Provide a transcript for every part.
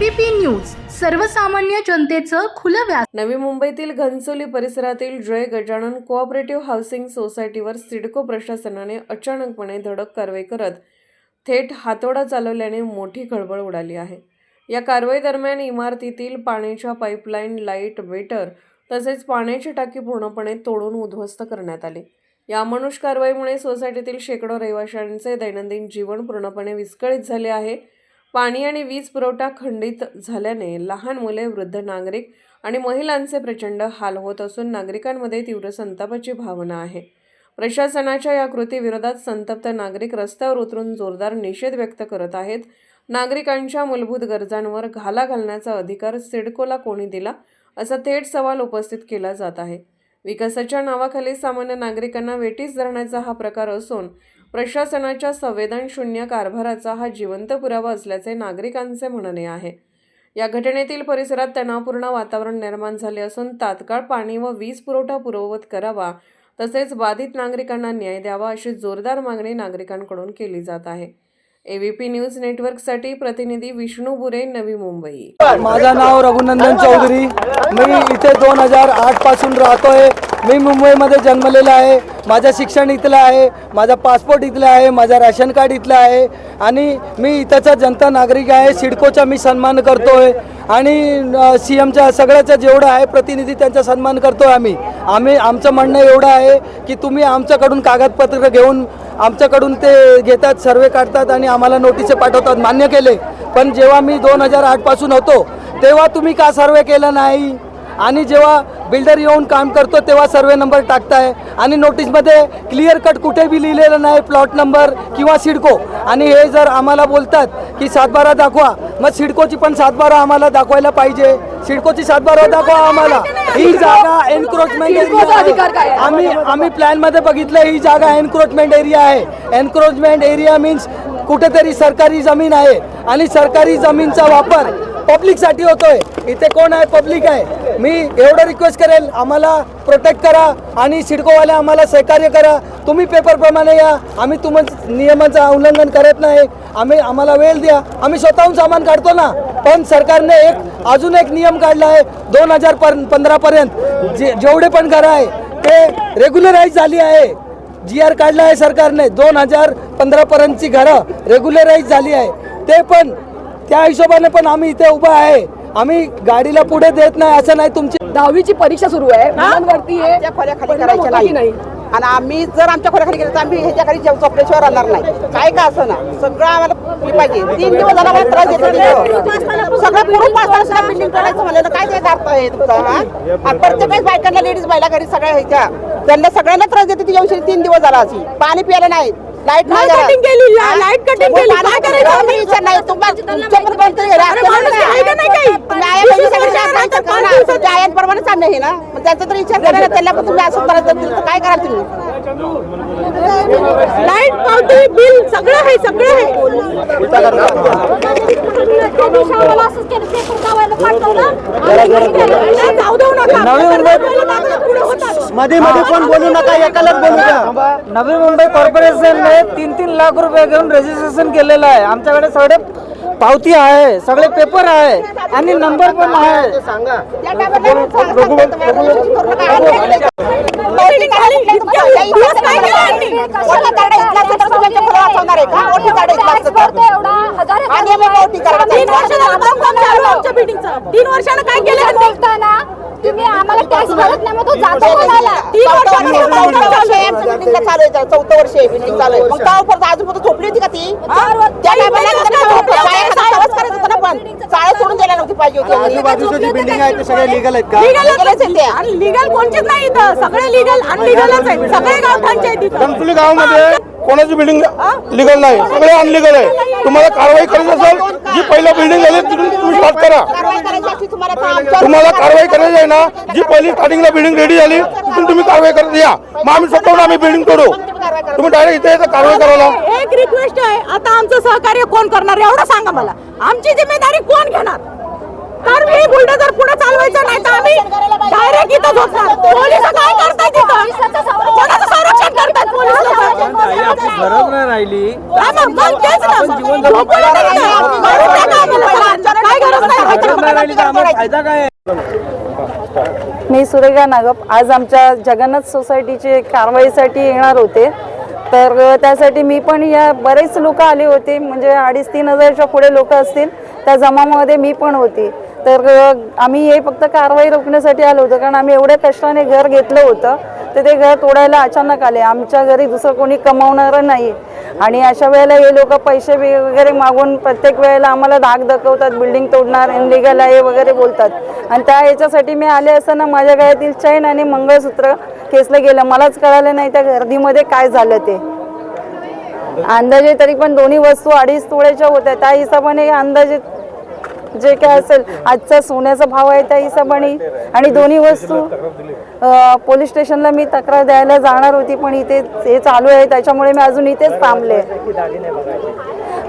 ABP news सर्वसामान्य जनतेचं खुलं व्यास नवी मुंबईतील घनसोली परिसरातील जय गजानन कोऑपरेटिव्ह हाऊसिंग सोसायटीवर सिडको प्रशासनाने अचानकपणे धडक कारवाई करत थेट हातोडा चालवल्याने मोठी खळबळ उडाली आहे. या कारवाई दरम्यान इमारतीतील पाण्याच्या पाईपलाईन लाइट वेटर तसेच पाण्याची टाकी पूर्णपणे तोडून उद्ध्वस्त करण्यात आली. या अमानुष कारवाईमुळे सोसायटीतील शेकडो रहिवाशांचे दैनंदिन जीवन पूर्णपणे विस्कळीत झाले आहे. पाणी आणि वीज पुरवठा खंडित झाल्याने लहान मुले वृद्ध नागरिक आणि महिलांचे प्रचंड हाल होत असून नागरिकांमध्ये तीव्र संतापाची भावना आहे. प्रशासनाच्या या कृतीविरोधात संतप्त नागरिक रस्त्यावर उतरून जोरदार निषेध व्यक्त करत आहेत. नागरिकांच्या मूलभूत गरजांवर घाला घालण्याचा अधिकार सिडकोला कोणी दिला असा थेट सवाल उपस्थित केला जात आहे. विकासाच्या नावाखाली सामान्य नागरिकांना वेटीस धरण्याचा हा प्रकार असून प्रशासनाच्या संवेदनशून्य कारभाराचा हा जिवंत पुरावा असल्याचे नागरिकांचे म्हणणे आहे. या घटनेतील परिसरात तणावपूर्ण वातावरण निर्माण झाले असून तात्काळ पाणी व वीज पुरवठा पूर्ववत करावा तसेच बाधित नागरिकांना न्याय द्यावा अशी जोरदार मागणी नागरिकांकडून केली जात आहे. एबीपी न्यूज नेटवर्कसाठी प्रतिनिधी विष्णू बुरे नवी मुंबई. माझं नाव रघुनंदन चौधरी. मी इथे दोन हजार आठपासून राहतोय. मी मुंबईमध्ये जन्मलेला आहे. माझं शिक्षण इथलं आहे. माझा पासपोर्ट इथला आहे. माझा रॅशन कार्ड इथलं आहे. आणि मी इथंचा जनता नागरिक आहे. सिडकोचा मी सन्मान करतोय. आणि सी एमच्या सगळ्याचं जेवढं आहे प्रतिनिधी त्यांचा सन्मान करतोय आम्ही. आम्ही आमचं म्हणणं एवढं आहे की तुम्ही आमच्याकडून कागदपत्र घेऊन आमच्याकडून ते घेतात सर्वे काढतात आणि आम्हाला नोटिसे पाठवतात. मान्य केले. पण जेव्हा मी दोन हजार आठपासून होतो तेव्हा तुम्ही का सर्वे केलं नाही? आणि जेव्हा बिल्डर येऊन काम करतो तेव्हा सर्वे नंबर टाकताय. आणि नोटीसमध्ये क्लिअर कट कुठे बी लिहिलेलं नाही प्लॉट नंबर किंवा सिडको. आणि हे जर आम्हाला बोलतात की सातबारा दाखवा मग सिडकोची पण सातबारा आम्हाला दाखवायला पाहिजे. सिडकोची सातबारा दाखवा आम्हाला. ही जागा एन्क्रोचमेंट आम्ही आम्ही प्लॅनमध्ये बघितलं ही जागा एन्क्रोचमेंट एरिया आहे. एन्क्रोचमेंट एरिया मीन्स कुठेतरी सरकारी जमीन आहे. आणि सरकारी जमीनचा वापर पब्लिकसाठी होतोय. इथे कोण आहे? पब्लिक आहे. मी एवढं रिक्वेस्ट करेल आम्हाला प्रोटेक्ट करा आणि सिडकोवाले आम्हाला सहकार्य करा. तुम्ही पेपरप्रमाणे या. आम्ही तुम नियमांचं उल्लंघन करत नाही. आम्ही आम्हाला वेळ द्या. आम्ही स्वतःहून सामान काढतो ना. पण सरकारने एक अजून एक नियम काढला आहे दोन हजार पंधरापर्यंत जे जेवढे पण घरं आहे ते रेग्युलराईज झाली आहे. जी आर काढला आहे सरकारने. दोन हजार पंधरापर्यंतची घरं रेग्युलराईज झाली आहे. ते पण त्या हिशोबाने पण आम्ही इथे उभं आहे. आम्ही गाडीला पुढे देत नाही असं नाही. तुमची दहावीची परीक्षा सुरू आहे. मुलांवरती आहे. आमच्या खोल्या खाली परिणाम करायच्या होता की नाही. आणि आम्ही जर आमच्या खोल्या खाली गेलो तर आम्ही ह्याच्या खाली जेव- झोपल्याशिवाय राहणार नाही. काय का असं ना? सगळं आम्हाला हे पाहिजे. तीन दिवस झाला मला त्रास देतो. सगळं पुरून पाच सुद्धा बिल्डिंग करायचं म्हणलं तर काय ते अर्थ आहे तुमचा हा? आणि प्रत्येक वेळेस बायकांना लेडीज बायला घरी सगळ्या ह्याच्या. त्यांना सगळ्यांना त्रास देते ती येऊन तीन दिवस झाला अशी. पाणी प्यायला नाही. लाइट cutting केली, cutting मग केली. काय करायचं आम्ही? विचार नाही तुम्हा- तुमच्या पण कोणतरी. आहे का नाही काही? तुम्ही आया नंतर असता पाच ना. मग त्यांचा तर विचार करा ना त्यांना पण तुम्ही असं करायचं दिलं तर काय कराल तुम्ही? लाइट पावती बिल सगळं आहे सगळं आहे. जाऊ देऊ नका. मध्ये मध्ये कोण बोलू नका एकालाच बोलू द्या नवी मुंबई कॉर्पोरेशनने तीन तीन लाख रुपये घेऊन रजिस्ट्रेशन केलेलं आहे. आमच्याकडे सगळे पावती आहे सगळे पेपर आहे आणि नंबर पण आहे. या टायमाला तुमच्या बिल्डिंगचं. तीन वर्षानं काय केलं? बोलताना तुम्ही आम्हाला टॅक्स भरत नाही मग तो जातो कोणाला तीन चौथं वर्षानं वर्ष- काम चौथं चालू वर्ष आहे. यांचं बिल्डिंगला चालू आहे चौथं वर्ष आहे बिल्डिंग चालू आहे. मग का परत अजून परत झोपली होती का ती? त्या त्यांना करायचं होतं ना पण. शाळेत सोडून द्यायला नव्हती पाहिजे होती आजूबाजूची जी बिल्डिंग आहे ते सगळे लिगल आहेत का? Legal Legalच च आहेत. त्या. आणि लिगल कोणचेच नाही इथं. सगळे लिगल अनलिगलच आहेत. सगळे गावठाणचे आहेत इथं गावामध्ये कोणाची बिल्डिंग लिगल नाही. सगळे अनलिगल आहे. तुम्हाला कारवाई करायची असेल जी पहिलं बिल्डिंग झाली तिथून तुम्ही स्टार्ट करा. कारवाई करायची तुम्हाला कारवाई करायची आहे ना जी पहिली स्टार्टिंगला बिल्डिंग रेडी झाली तिथून तुम्ही कारवाई करत या. मग आम्ही स्वतःहून आम्ही बिल्डिंग तोडू. तुम्ही डायरेक्ट इथे कारवाई करायला. एक रिक्वेस्ट आहे. आता आमचं सहकार्य कोण करणार? एवढं सांगा मला. आमची जिम्मेदारी कोण घेणार? तर मी बुलडोझर पुढे चालवायचं नाही तर आम्ही डायरेक्ट इथं झोपणार. पोलीस काय करतायत कोणाचं संरक्षण करतात राहिली. मग तेच ना. झोपू नका इथं. मारून टाका आम्हाला. काय गरज नाही. फायदा काय मी सुरेखा नागप. आज आमच्या जगन्नाथ सोसायटीचे कारवाईसाठी येणार होते. तर अ, त्यासाठी मी पण या बरेच लोक आले होते. म्हणजे अडीच तीन हजारच्या पुढे लोक असतील. त्या जमामध्ये मी पण होती. तर आम्ही हे फक्त कारवाई रोखण्यासाठी आलो होतो कारण आम्ही एवढ्या कष्टाने घर घेतलं होतं तर ते घर तोडायला अचानक आले. आमच्या घरी दुसरं कोणी कमावणारं नाही. आणि अशा वेळेला हे लोक पैसे वगैरे मागून प्रत्येक वेळेला आम्हाला धाक दाखवतात बिल्डिंग तोडणार इनलिगल आहे वगैरे बोलतात. आणि त्या ह्याच्यासाठी मी आले असताना माझ्या गळ्यातील चैन आणि मंगळसूत्र खेचलं गेलं. मलाच कळालं नाही त्या गर्दीमध्ये काय झालं ते. अंदाजे तरी पण दोन्ही वस्तू अडीच तोळ्याच्या होत्या. त्या हिशोबाने अंदाजे जे काय असेल आजचा सोन्याचा भाव आहे त्या हिशोबाने. आणि दोन्ही वस्तू पोलीस स्टेशनला मी तक्रार द्यायला जाणार होती पण इथे हे चालू आहे त्याच्यामुळे मी अजून इथेच थांबले.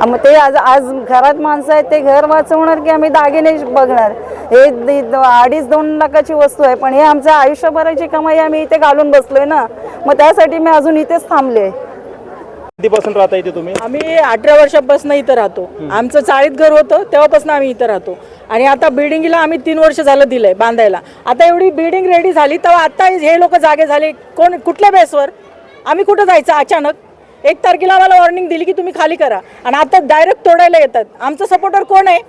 मग ते आज आज घरात माणसं आहेत ते घर वाचवणार की आम्ही दागिने बघणार? हे अडीच दोन लाखाची वस्तू आहे पण हे आमच्या आयुष्यभराची कमाई आम्ही इथे घालून बसलोय ना? मग त्यासाठी मी अजून इथेच थांबले. कधीपासून राहता इथे तुम्ही? आम्ही अठरा वर्षापासून इथं राहतो. आमचं चाळीत घर होतं तेव्हापासून आम्ही इथं राहतो. आणि आता बिल्डिंगला आम्ही तीन वर्ष झालं दिलंय बांधायला. आता एवढी बिल्डिंग रेडी झाली तेव्हा आता हे लोक जागे झाले. कोण कुठल्या बेसवर आम्ही कुठं जायचं? अचानक. एक तारखेला आम्हाला वॉर्निंग दिली की तुम्ही खाली करा. आणि आता डायरेक्ट तोडायला येतात. आमचं सपोर्टर कोण आहे?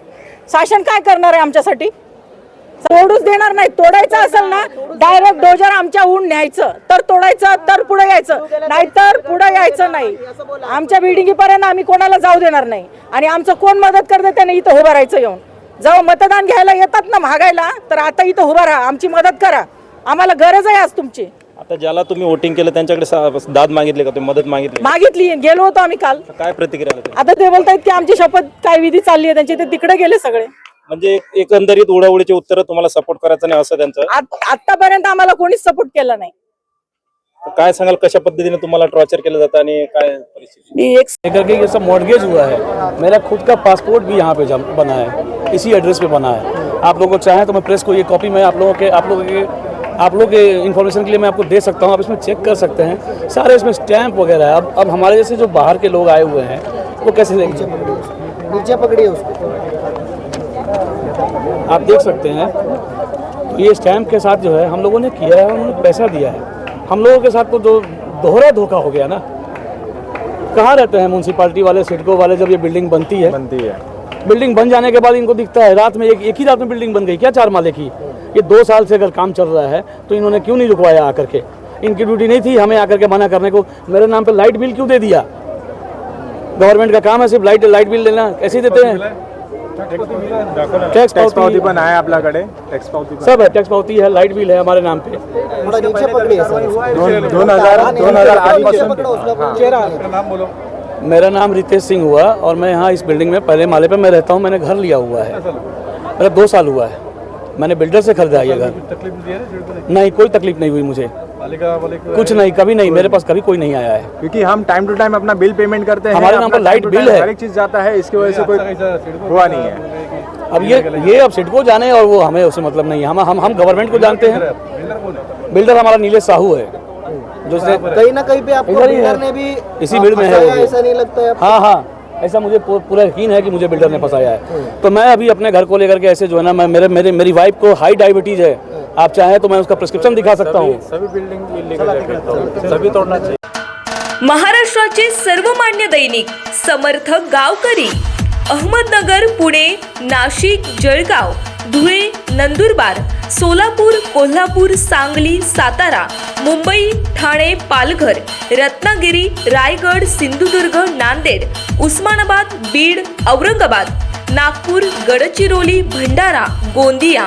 शासन काय करणार आहे आमच्यासाठी? तोडूच देणार नाही. तोडायचं असेल ना डायरेक्ट डोजर आमच्याहून न्यायचं. तर तोडायचं तर पुढे यायचं. नाहीतर पुढे यायचं नाही. आमच्या बिल्डिंगीपर्यंत आम्ही कोणाला जाऊ देणार नाही. आणि आमचं कोण मदत करते त्याने इथं उभं राहायचं येऊन. जेव्हा मतदान घ्यायला येतात ना महागायला तर आता इथं उभं राहा. आमची मदत करा. आम्हाला गरज आहे आज तुमची. आता ज्याला तुम्ही वोटिंग केलं त्यांच्याकडे सा- दाद मागितले का? तुम्ही मदत मागितली? मागितली. गेलो होतो आम्ही काल. काय प्रतिक्रिया आली? आता ते बोलतायत की आमची शपथ काय विधी चालली आहे त्यांची ते तिकडे गेले सगळे. म्हणजे एकंदरीत उडाउडीचे उत्तर तुम्हाला सपोर्ट करायचं नाही असं त्यांचं? आत- आतापर्यंत आम्हाला कोणीच सपोर्ट केला नाही. काय सांगाल कशा पद्धतीने तुम्हाला टॉर्चर केलं जातं आणि काय परिस्थिती? मी एक करके ये सब मॉडगेज हुआ है। मेरा खुद का पासपोर्ट भी यहाँ पे जम बना है। इसी एड्रेस पे बना है। आप लोगों को चाहें तो मैं प्रेस को ये कॉपी मैं आप लोगों के आप लोगों के आप लोगों के इन्फॉर्मेशन के लिए मैं आपको दे सकता हूँ। आप इसमें चेक कर सकते हैं। सारे इसमें स्टैंप वगैरह है। अब अब हमारे जैसे जो बाहर के लोग आए हुए हैं वो कैसे लेंगे नीचे पकड़िए उसको। आप देख सकते हैं तो ये स्टैंप के साथ जो है हम लोगों ने किया है उन्होंने पैसा दिया है। हम लोगों के साथ तो जो दोहरा धोखा हो गया ना कहाँ रहते हैं म्यूनसिपालिटी वाले सिडको वाले जब ये बिल्डिंग बनती है? बनती है। बिल्डिंग बन जाने के बाद इनको दिखता है रात में एक एक ही रात में बिल्डिंग बन गई क्या चार माले की? ये दो साल से अगर काम चल रहा है तो इन्होंने क्यों नहीं रुकवाया आकर के? इनकी ड्यूटी नहीं थी हमें आकर के मना करने को। मेरे नाम पर लाइट बिल क्यों दे दिया? गवर्नमेंट का काम है सिर्फ़ लाइट लाइट बिल लेना कैसे देते हैं। टैक्स पावती पण आहे आपल्याकडे. टॅक्स पावती सब है टैक्स पावती है लाइट बिल है हमारे नाम पे। दोन दोन हज़ार दोन हज़ार आठ पासून मेरा नाम रितेश सिंह हुआ और मैं यहाँ इस बिल्डिंग में पहले माले पे मैं रहता हूँ मैंने घर लिया हुआ है। मेरा दो साल हुआ है। मैंने बिल्डर से खरीदा है ये घर। नहीं कोई तकलीफ़ नहीं हुई मुझे। कुछ नहीं कभी नहीं मेरे पास कभी कोई नहीं आया है। क्योंकि हम टाइम टू टाइम अपना बिल पेमेंट करते हैं हमारे नाम पर लाइट बिल है। हर एक चीज़ जाता है इसकी वजह से कोई हुआ नहीं है। अब ये ये अब सिडको जाने और वो हमें उससे मतलब नहीं है। हम हम हम गवर्नमेंट को जानते हैं। बिल्डर हमारा नीलेश साहू है। जो कहीं ना कहीं पे आपको इधर बिल्डर ने भी इसी भीड़ में है। ऐसा नहीं लगता है हाँ हाँ। ऐसा मुझे पूरा यकीन है कि मुझे बिल्डर ने फंसाया है। तो मैं अभी अपने घर को लेकर के ऐसे जो है ना मैं मेरे मेरे मेरी वाइफ को हाई डायबिटीज़ है। आप चाहें तो मैं उसका प्रिस्क्रिप्शन दिखा सकता हूँ। सभी बिल्डिंग सभी तोड़ना चाहिए। महाराष्ट्राचे सर्वमान्य दैनिक समर्थ गावकरी अहमदनगर पुणे नाशिक जळगाव धुळे नंदुरबार सोलापूर कोल्हापूर सांगली सातारा मुंबई ठाणे पालघर रत्नागिरी रायगड सिंधुदुर्ग नांदेड उस्मानाबाद बीड औरंगाबाद नागपूर गडचिरोली भंडारा गोंदिया